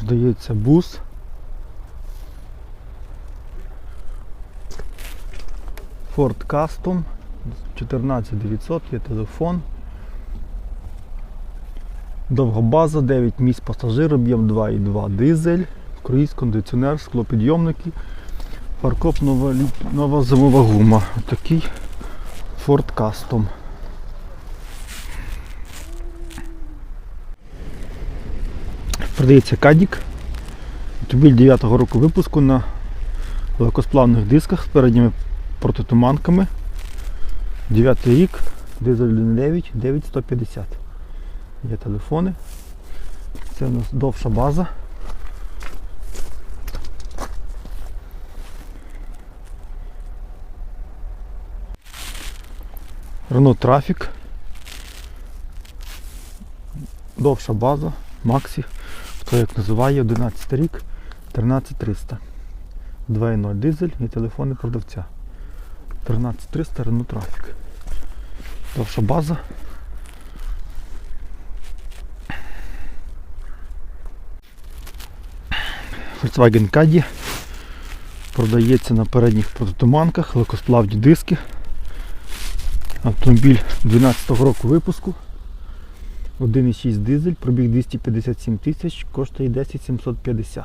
Продається бус. Ford Custom 14900, є телефон. Довга база, 9 місць пасажир, об'єм 2,2 дизель, круїз, кондиціонер, склопідйомники, фаркоп, нова, нова зимова гума. Отакий Ford Custom. Продається Кадік. Автомобіль 9-го року випуску на легкосплавних дисках з передніми протитуманками. 9 рік, дизель 1.9, 9150. Є телефони. Це у нас довша база. Renault Traffic. Довша база, Максі. Як називає, 11 рік, 13300. 2.0 дизель і телефони продавця. 13300 Renault Traffic. Довша база. Volkswagen Caddy продається на передніх протитуманках, легкосплавні диски. Автомобіль 12 го року випуску. 1,6 дизель, пробіг 257 тисяч, коштує 10 750.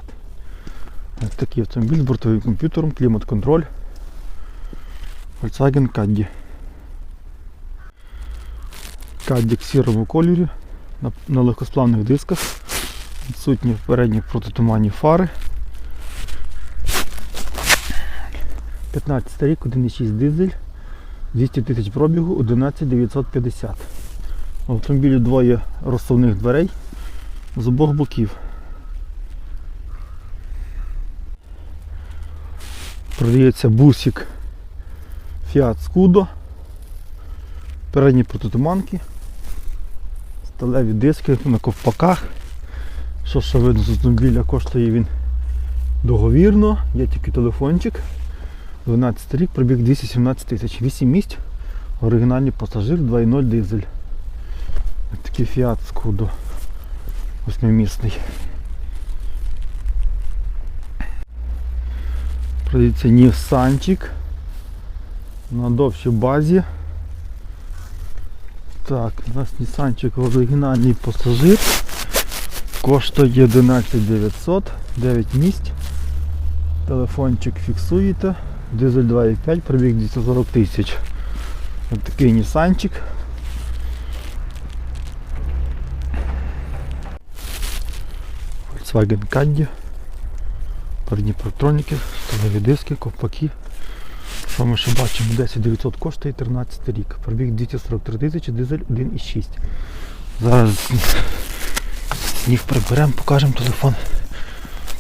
Ось такий автомобіль з бортовим комп'ютером, клімат-контроль. Volkswagen Caddy. Caddy в сірому кольорі на, на легкосплавних дисках. Відсутні передні протитуманні фари. 15 рік, 1,6 дизель, 200 тисяч пробігу, 11 950. В автомобілі двоє розсувних дверей з обох боків. Продається бусик Fiat Scudo. Передні протитуманки. Сталеві диски на ковпаках. Що ще видно з автомобіля, коштує він договірно, є тільки телефончик. 12 рік, пробіг 217 тисяч, 8 місць, оригінальний пасажир 2.0 дизель. Такий Fiat Scudo. Восьмимісний. Продається Нівсанчик на довшій базі. Так, у нас Нісанчик оригінальний пасажир. Коштує 11 900, 9 місць. Телефончик фіксуєте. Дизель 2,5, пробіг 240 тисяч. Ось такий Нісанчик. Volkswagen Caddy. Передні парктроніки, столові диски, ковпаки. Що ми ще бачимо? 10 900 коштує 13 рік. Пробіг 243 тисячі, дизель 1,6. Зараз сніг приберемо, покажемо телефон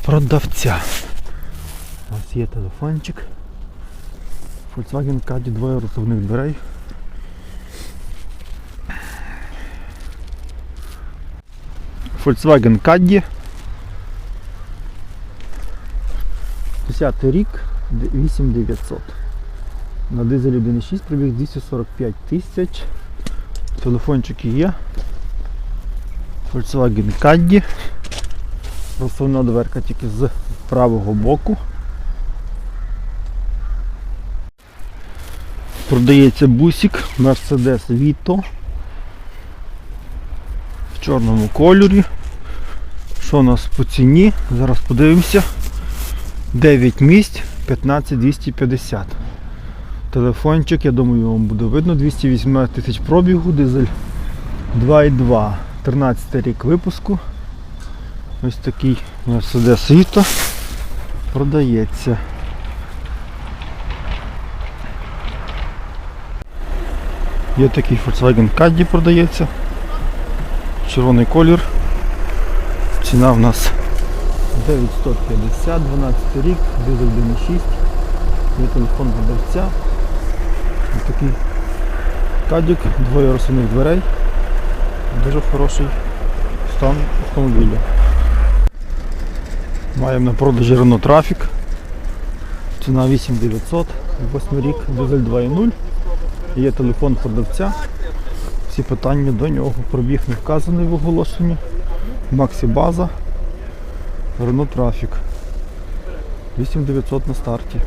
продавця. У нас є телефончик. Volkswagen Caddy, двоє розсувних дверей. Volkswagen Caddy. 10 рік, 8900. На дизелі 1.6 пробіг 245 тисяч. Телефончики є. Volkswagen Caddy. Розсувна дверка тільки з правого боку. Продається бусик Mercedes Vito в чорному кольорі. Що у нас по ціні? Зараз подивимося. 9 місць 15250. Телефончик, я думаю, вам буде видно. 218 тисяч пробігу, дизель 2,2. 13 рік випуску. Ось такий Mercedes Vito продається. Є такий Volkswagen Caddy продається. Червоний колір. Ціна в нас 9150, 12 рік, дизель 1.6. Є телефон продавця. Такий кадік, двоє розсувних дверей. Дуже хороший стан автомобіля. Маємо на продажі Renault Traffic. Ціна 8900, 8 рік, дизель 2.0. Є телефон продавця. Всі питання до нього. Пробіг не вказаний в оголошенні. Максі база. Renault Traffic. 8900 на старті.